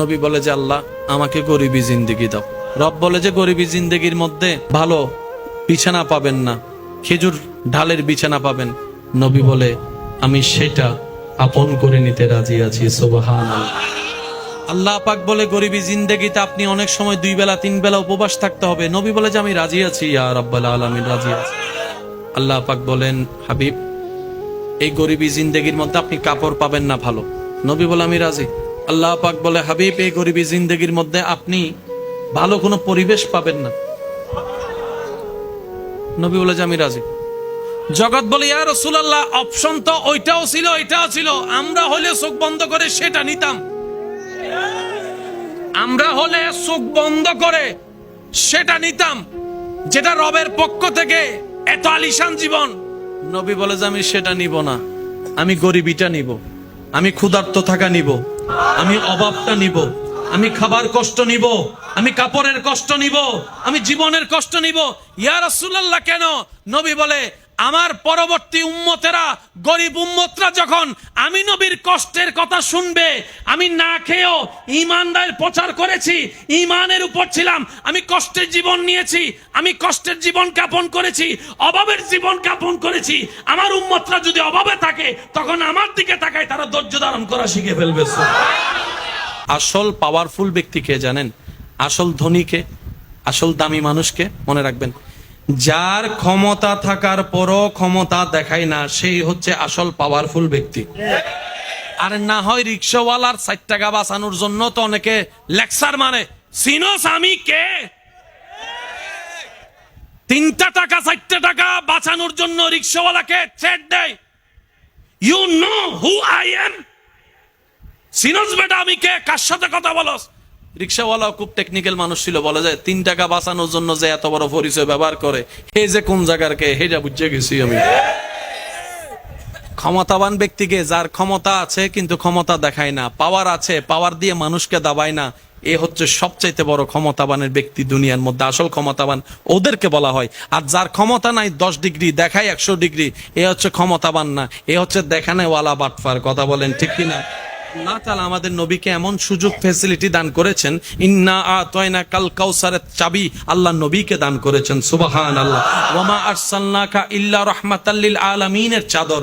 নবী বলে যে, আল্লাহ, আমাকে গরিবী জিন্দেগি দাও। রব বলে যে, গরিবী জিন্দেগির মধ্যে ভালো বিছানা পাবেন না, খেজুর ঢালের বিছানা পাবেন। নবী বলে, আমি সেটা আপন করে নিতে রাজি আছি আল্লাহ পাক বলে, গরিবী জিন্দেগিতে আপনি অনেক সময় দুই বেলা, তিন বেলা উপবাস থাকতে হবে। নবী বলে যে, আমি রাজি আছি, ইয়া রাব্বাল আলামিন, রাজি আছি। আল্লাহ পাক বলেন, হাবিব, এই গরিবী জিন্দেগির মধ্যে আপনি কাপড় পাবেন না ভালো। নবী বলে, আমি রাজি। আল্লাহ পাক বলে, হাবিব, এই গরিবী জিন্দেগির মধ্যে আপনি ভালো কোনো পরিবেশ পাবেন না। নবী বলে যে, আমি রাজি। জগৎ বলে, ইয়া রাসূলুল্লাহ অপশন তো ওইটাও ছিল ওইটাও ছিল। আমরা হলে চোখ বন্ধ করে সেটা নিতাম। আমরা হলে চোখ বন্ধ করে সেটা নিতাম, যেটা রবের পক্ষ থেকে এত আলিশান জীবন। নবী বলে যে, আমি সেটা নিব না। আমি গরিবিটা নিব। আমি ক্ষুধার্ত থাকা নিব। আমি অভাবটা নিব। আমি খাবার কষ্ট নিব। আমি কাপড়ের কষ্ট নিব। আমি জীবনের কষ্ট নিব। ইয়ার রাসূলুল্লাহ কেন? নবী বলে আমার পরবর্তী উম্মতেরা, গরিব উম্মতরা যখন আমি নবীর কষ্টের কথা শুনবে, আমি না খেয়েও ইমানদার প্রচার করেছি ইমানের উপর ছিলাম, আমি কষ্টের জীবন নিয়েছি, আমি কষ্টের জীবন যাপন করেছি, অভাবের জীবন যাপন করেছি, আমার উম্মতরা যদি অভাবে থাকে, তখন আমার দিকে তাকায় তারা ধৈর্য ধারণ করা শিখে ফেলবে আসল পাওয়ারফুল ব্যক্তিকে জানেন? আসল ধনীকে আসল দামি মানুষকে মনে রাখবেন যার ক্ষমতা থাকার পরও ক্ষমতা দেখায় না সেই হচ্ছে আসল পাওয়ারফুল ব্যক্তি। আর না হয় রিক্সাওয়ালার ষাট টাকা বাঁচানোর জন্য তো অনেকে লেকচার মানে আমি কে? তিনটা টাকা, চারটা টাকা বাঁচানোর জন্য রিক্সাওয়ালাকে ছেড় দেয়। You know who I am সিনোস বেটা, আমি কে? কার সাথে কথা বলস? রিক্সাওয়ালা খুব টেকনিক্যাল মানুষ ছিল, বলা যায় তিন টাকা বাঁচানোর জন্য যে এত বড় পরিচয় ব্যবহার করে, হে যে কোন জায়গার কে হেজা বুঝে গেছি আমি। ক্ষমতাবান ব্যক্তিকে যার ক্ষমতা আছে কিন্তু ক্ষমতা দেখায় না পাওয়ার আছে পাওয়ার দিয়ে মানুষকে দাবায় না, এ হচ্ছে সবচাইতে বড় ক্ষমতাবানের ব্যক্তি দুনিয়ার মধ্যে, আসল ক্ষমতাবান ওদেরকে বলা হয়। আর যার ক্ষমতা নাই দশ ডিগ্রি, দেখায় একশো ডিগ্রি, এ হচ্ছে ক্ষমতাবান না, এ হচ্ছে দেখানেওয়ালা বাটফার, কথা বলেন ঠিক কিনা? আল্লাহ তাআলা আমাদের নবীকে এমন সুযোগ ফেসিলিটি দান করেছেন, ইন্না আতয়না কাল কাউসারের চাবি আল্লাহ নবীকে দান করেছেন সুবাহান আল্লাহ ওয়ামা আরসালনাকা ইল্লা রাহমাতাল লিল আলামিনের চাদর।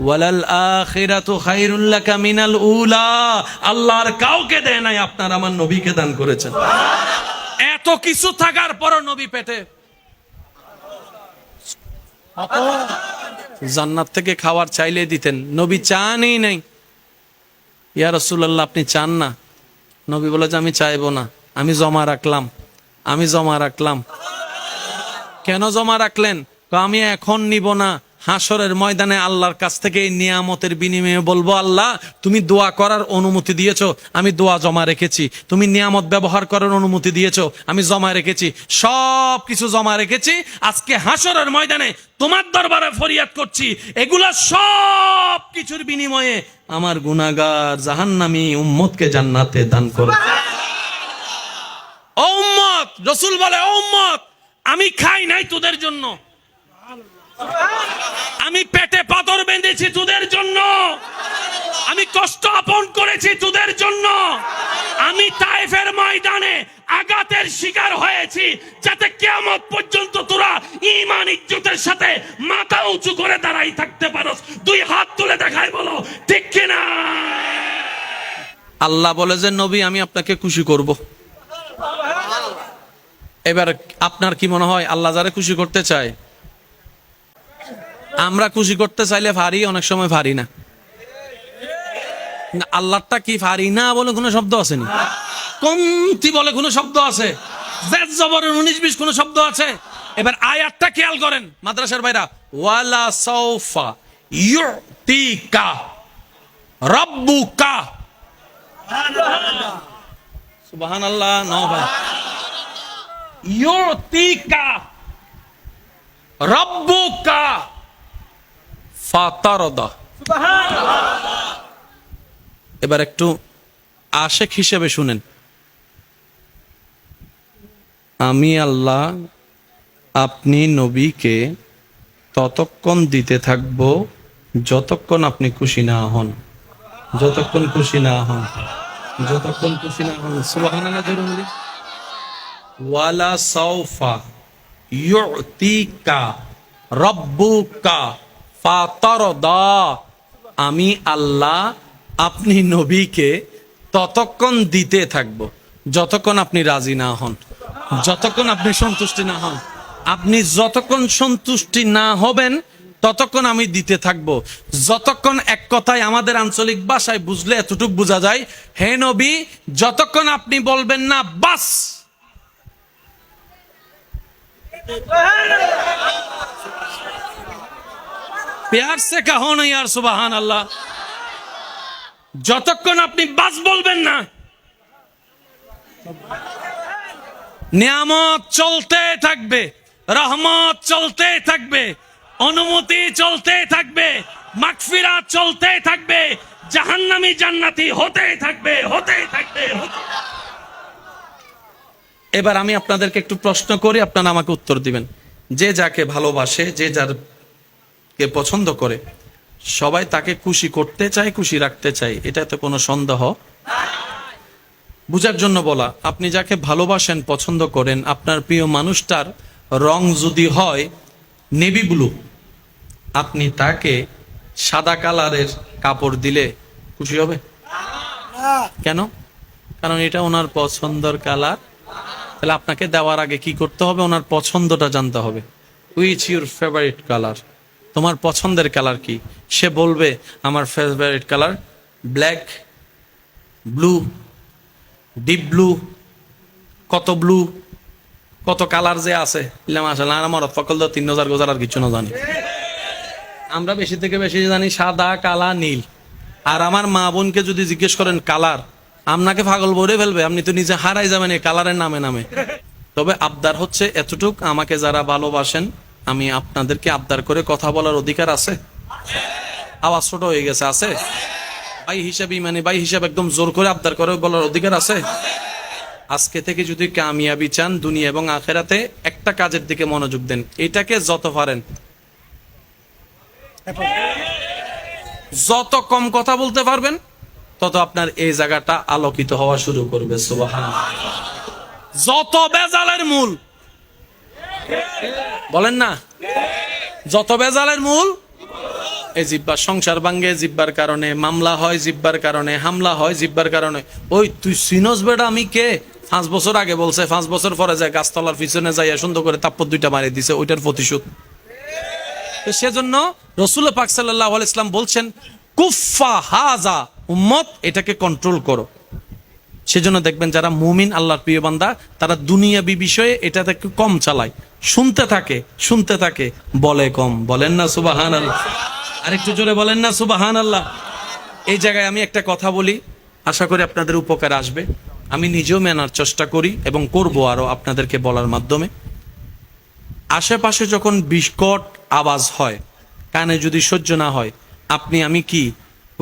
ওয়ালাল আখিরাতু উলা। আল্লাহর কাউকে দেয় নাই, আপনার আমার নবীকে দান করেছেন। এত কিছু থাকার পরও নবী পেটে। জান্নাত থেকে খাবার চাইলে দিতেন, নবী চানই নাই। ইয়া রাসূলুল্লাহ, আপনি চান না? নবী বলে যে আমি চাইব না, আমি জমা রাখলাম, আমি জমা রাখলাম। কেন জমা রাখলেন? আমি এখন নিব না। হাসরের ময়দানে আল্লাহর কাছ থেকে এই নিয়ামতের বিনিময়ে বলব, আল্লাহ, তুমি দোয়া করার অনুমতি দিয়েছ, আমি দোয়া জমা রেখেছি। তুমি নিয়ামত ব্যবহার করার অনুমতি দিয়েছ, আমি জমা রেখেছি। সব কিছু জমা রেখেছি, আজকে হাসরের ময়দানে তোমার দরবারে ফরিয়াদ করছি। এগুলা সব কিছুর বিনিময়ে আমার গুনাগার জাহান্নামী উম্মতকে জান্নাতে দান করো। ও রসুল বলে, ও আমি খাই নাই তোদের জন্য। আমি পেটে পাথর বেঁধেছি তোদের জন্য। আমি কষ্ট আপন করেছি তোদের জন্য। আমি তাইফের ময়দানে আঘাতের শিকার হয়েছি, যাতে কেমন পর্যন্ত তোরা ইমান ইজ্জতের সাথে মাথা উঁচু করে দাঁড়াই থাকতে পারস। দুই হাত তুলে দেখাই বলো, ঠিক কিনা? আল্লাহ বলে যে, নবী, আমি আপনাকে খুশি করব। এবার আপনার কি মনে হয়, আল্লাহ যারা খুশি করতে চায় আমরা খুশি করতে চাইলে ভারী, অনেক সময় ভারী না। আল্লাহটা কি ভারী না বলে কোনো শব্দ আছে নি? কমতি বলে কোনো শব্দ আছে। উনিশ বিশ কোনো শব্দ আছে। এবার আয়াতটা খেয়াল করেন, মাদ্রাসার ওয়ালা সৌফা ইউতিকা, রব্বুকা। ইউতিকা, রব্বুকা। ফাতারদা। এবার একটু আশেক হিসেবে শুনেন। আমি আল্লাহ আপনি নবীকে ততক্ষণ দিতে থাকব যতক্ষণ আপনি খুশি না হন। যতক্ষণ খুশি না হন। যতক্ষণ খুশি না হন। সুবহানাল্লাহ, জোরে বলি। ওয়ালা সাউফা ইউতিকা, রব্বুকা। আমি আল্লাহ, আপনি নবীকে ততক্ষণ দিতে থাকব, যতক্ষণ আপনি রাজি না হন, যতক্ষণ আপনি সন্তুষ্টি না হন। আপনি যতক্ষণ সন্তুষ্টি না হবেন, ততক্ষণ আমি দিতে থাকব। যতক্ষণ এক কথায় আমাদের আঞ্চলিক ভাষায় বুঝলে এতটুক বোঝা যায়, হে নবী, যতক্ষণ আপনি বলবেন না, বাস! প্যার সে কাহো না ইয়ার সুবাহান আল্লাহ যতক্ষণ আপনি বাস বলবেন না নিয়ামত চলতে থাকবে রহমত চলতে থাকবে অনুমতি চলতে থাকবে মাকফিরা চলতে থাকবে জাহান্নামি জান্নাতি হতে থাকবে হতে থাকবে এবার আমি আপনাদেরকে একটু প্রশ্ন করি, আপনারা আমাকে উত্তর দিবেন। যে যাকে ভালোবাসে, যে যার কে পছন্দ করে, সবাই তাকে খুশি করতে চায়, খুশি রাখতে চায় এটা তো কোনো সন্দেহ? বুঝার জন্য বলা, আপনি যাকে ভালোবাসেন, পছন্দ করেন, আপনার প্রিয় মানুষটার রং যদি হয় নেভি ব্লু, আপনি তাকে সাদা কালারের কাপড় দিলে খুশি হবে? কেন? কারণ এটা ওনার পছন্দর কালার। তাহলে আপনাকে দেওয়ার আগে কি করতে হবে? ওনার পছন্দটা জানতে হবে। উইচ ইউর ফেভারিট কালার তোমার পছন্দের কালার কি? সে বলবে, আমার favourite colour black blue deep blue কত ব্লু কত কালার যে আছে। আমার ফকল তো তিন হাজার গোজার আর কিছু না জানি আমরা বেশি থেকে বেশি জানি সাদা, কালা, নীল। আর আমার মা বোনকে যদি জিজ্ঞেস করেন কালার, আপনাকে পাগল ভরে ফেলবে, আপনি তো নিজে হারাই যাবেন এই কালারের নামে নামে। তবে আবদার হচ্ছে এতটুক, আমাকে যারা ভালোবাসেন আমি আপনাদেরকে আবদার করে কথা বলার অধিকার আছে? আওয়াজ ছোট হয়ে গেছে, আছে? ভাই হিসাবে মানে ভাই হিসাবে একদম জোর করে আবদার করে বলার অধিকার আছে? আজকে থেকে যদি কামিয়াবি চান দুনিয়া এবং আখেরাতে, একটা কাজের দিকে মনোযোগ দেন। এটাকে যত পারেন। যত কম কথা বলতে পারবেন, তত আপনার এই জায়গাটা আলোকিত হওয়া শুরু করবে সুবাহান যত বেজালের মূল বলেন না? যত বেজালের মূল, এই জিব্বা সংসার ভাঙ্গে জিব্বার কারণে মামলা হয়, জিব্বার কারণে হামলা হয়, জিব্বার কারণে। ওই তুই সিনস বেটা, আমি কে? পাঁচ বছর আগে বলছে, পাঁচ বছর পরে যায় গাছতলার পিছনে যাইয়া সুন্দর করে তাপ্পর দুইটা মারি দিছে, ওইটার প্রতিশোধ। সেজন্য রসুল পাক সাল্লাহ ইসলাম বলছেন কুফা হাজা, উম্মত, এটাকে কন্ট্রোল করো। সেজন্য দেখবেন যারা মুমিন আল্লাহর প্রিয় বান্দা, তারা দুনিয়াবি বিষয়ে এটাতে একটু কম চালায়। শুনতে থাকে শুনতে থাকে, বলে কম। বলেন না সুবাহান আল্লাহ আরেকটু জোরে বলেন না সুবাহান আল্লাহ এই জায়গায় আমি একটা কথা বলি, আশা করি আপনাদের উপকার আসবে। আমি নিজেও মেনার চেষ্টা করি এবং করব আরও আপনাদেরকে বলার মাধ্যমে। আশেপাশে যখন বিস্কট আওয়াজ হয়, কানে যদি সহ্য না হয়, আপনি আমি কি,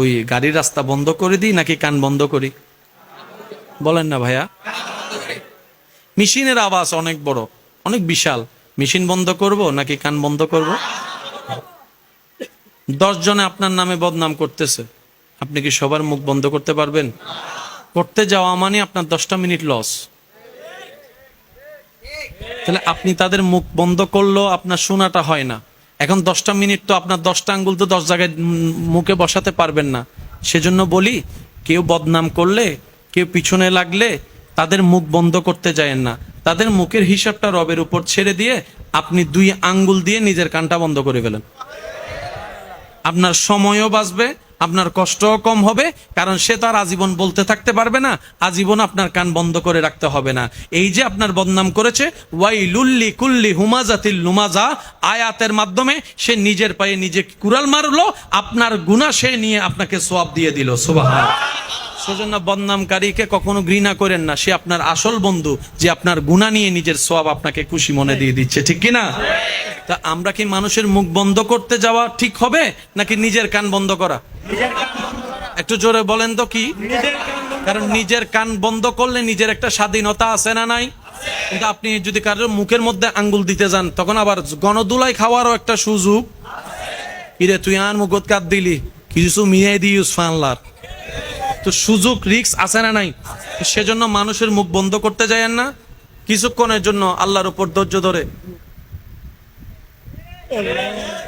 ওই গাড়ির রাস্তা বন্ধ করে দিই নাকি কান বন্ধ করি? বলেন না ভাইয়া। মেশিনের আওয়াজ অনেক বড়, অনেক বিশাল। মেশিন বন্ধ করব নাকি কান বন্ধ করব? দশ জনে আপনার নামে বদনাম করতেছে। আপনি কি সবার মুখ বন্ধ করতে পারবেন? করতে যাওয়া মানে আপনার দশটা মিনিট লস। তাহলে আপনি তাদের মুখ বন্ধ করলেও আপনার শোনাটা হয় না। এখন দশটা মিনিট তো আপনার দশটা আঙ্গুল তো দশ জায়গায় মুখে বসাতে পারবেন না। সেজন্য বলি, কেউ বদনাম করলে কেউ পিছনে লাগলে তাদের মুখ বন্ধ করতে যায়েন না। তাদের মুখের হিসাবটা রবের উপর ছেড়ে দিয়ে আপনি দুই আঙ্গুল দিয়ে নিজের কানটা বন্ধ করে ফেলেন। আপনার সময়ও বাঁচবে আপনার কষ্টও কম হবে, কারণ সে তো আর আজীবন বলতে থাকতে পারবে না, আজীবন আপনার কান বন্ধ করে রাখতে হবে না। এই যে আপনার বদনাম করেছে ওয়াই লুল্লি কুল্লি হুমাজাতিল লুমাজা আয়াতের মাধ্যমে সে নিজের পায়ে নিজে কুড়াল মারলো, আপনার গুণা সে নিয়ে আপনাকে সোয়াব দিয়ে দিল সুবাহ সেজন্য বদনামকারীকে কখনো ঘৃণা করেন না, সে আপনার আসল বন্ধু, যে আপনার গুণা নিয়ে নিজের সোয়াব আপনাকে খুশি মনে দিয়ে দিচ্ছে, ঠিক কি না তা আমরা কি মানুষের মুখ বন্ধ করতে যাওয়া ঠিক হবে, নাকি নিজের কান বন্ধ করা? একটু জোরে বলেন তো কি? কারণ নিজের কান বন্ধ করলে নিজের একটা স্বাধীনতা আছে না নাই? কিন্তু আপনি যদি কারোর মুখের মধ্যে আঙ্গুল দিতে যান, তখন আবার গণদুলাই খাওয়ারও একটা সুযোগ। কিরে, তুই আর মুখত কাট দিলি? কিছু মিয়াই দিস ফানলার। তো সুযোগ রিক্স আছে না নাই? সেজন্য মানুষের মুখ বন্ধ করতে যায় না। কিছুক্ষণের জন্য আল্লাহর উপর ধৈর্য ধরে।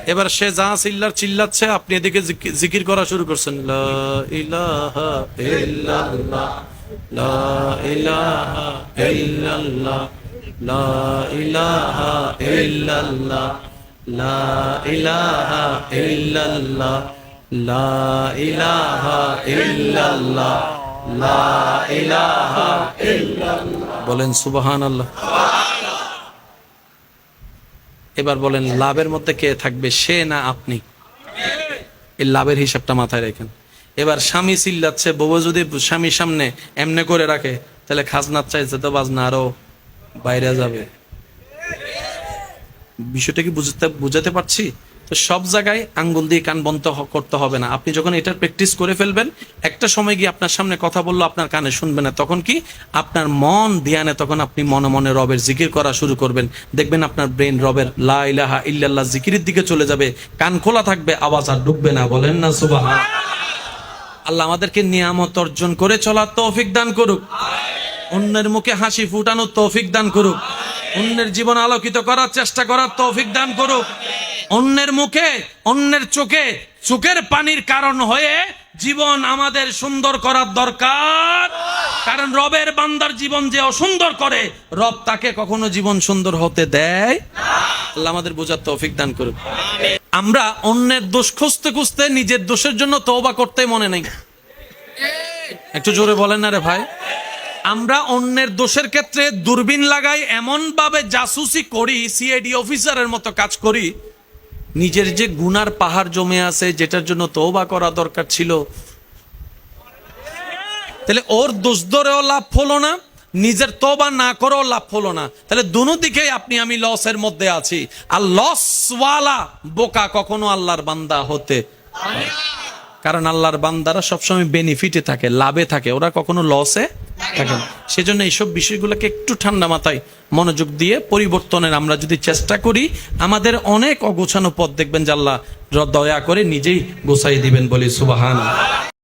এবার সে যা চিল্লার চিল্লাচ্ছে, আপনি এদিকে জিকি- জিকির করা শুরু করছেন। লা ইলাহা ইল্লাল্লাহ লা ইলাহা ইল্লাল্লাহ লা ইলাহা ইল্লাল্লাহ লা ইলাহা ইল্লাল্লাহ লা ইলাহা ইল্লাল্লাহ লা ইলাহা ইল্লাল্লাহ বলেন সুবহানাল্লাহ এবার বলেন, লাভের মধ্যে কে থাকবে, সে না আপনি? এই লাভের হিসাবটা মাথায় রেখেন। এবার স্বামী চিল্লাচ্ছে, বউ যদি স্বামীর সামনে এমনে করে রাখে, তাহলে খাজনার চাইছে তো বাজনা আরও বাইরে যাবে। বিষয়টা কি বুঝতে বুঝাতে পারছি? তো সব জায়গায় আঙ্গুল দিয়ে কান বন্ধ করতে হবে না। আপনি যখন এটার প্র্যাকটিস করে ফেলবেন, একটা সময় গিয়ে আপনার সামনে কথা বলল, আপনার কানে শুনবে না। তখন কি? আপনার মন ধ্যানে তখন আপনি মনে মনে রবের জিকির করা শুরু করবেন। দেখবেন আপনার ব্রেন রবের লা ইলাহা ইল্লাল্লাহ জিকিরের দিকে চলে যাবে। কান খোলা থাকবে, আওয়াজ আর ডুববে না। বলেন না সুবাহ আল্লাহ আমাদেরকে নিয়ামত অর্জন করে চলার তৌফিক দান করুক। অন্যের মুখে হাসি ফুটানোর তৌফিক দান করুক। অন্যের জীবন আলোকিত করার চেষ্টা করার তৌফিক দান করুক। অন্যের মুখে, অন্যের চোখে, চোখের পানির কারণ হয়ে জীবন আমাদের সুন্দর করার দরকার। কারণ রবের বান্দার জীবন যে অসুন্দর করে, রব তাকে কখনো জীবন সুন্দর হতে দেয় আল্লাহ আমাদের বোঝার তৌফিক দান করুক আমরা অন্যের দোষ খুঁজতে খুঁজতে নিজের দোষের জন্য তওবা করতে মনে নেই। একটু জোরে বলেন না রে ভাই। আমরা অন্যের দোষের ক্ষেত্রে দূরবীন লাগাই এমন ভাবে জাসুসি করি সিআইডি অফিসারের মতো কাজ করি নিজের যে গুনার পাহাড় জমে আছে, যেটার জন্য তওবা করা দরকার ছিল, তাহলে ওর দোষ ধরেও লাভ হলো না, নিজের তোবা না করেও লাভ হলো না। তাহলে দুনো দিকেই আপনি, আমি লসের মধ্যে আছি। আর লসওয়ালা বোকা কখনো আল্লাহর বান্দা হতে কারণ আল্লাহর বান্দারা সবসময় বেনিফিটে থাকে, লাভে থাকে। ওরা কখনো লসে থাকে না সেজন্য এইসব বিষয়গুলোকে একটু ঠান্ডা মাথায় মনোযোগ দিয়ে পরিবর্তনের আমরা যদি চেষ্টা করি, আমাদের অনেক অগোছানো পথ দেখবেন আল্লাহ দয়া করে নিজেই গোছাই দিবেন বলি সুবাহান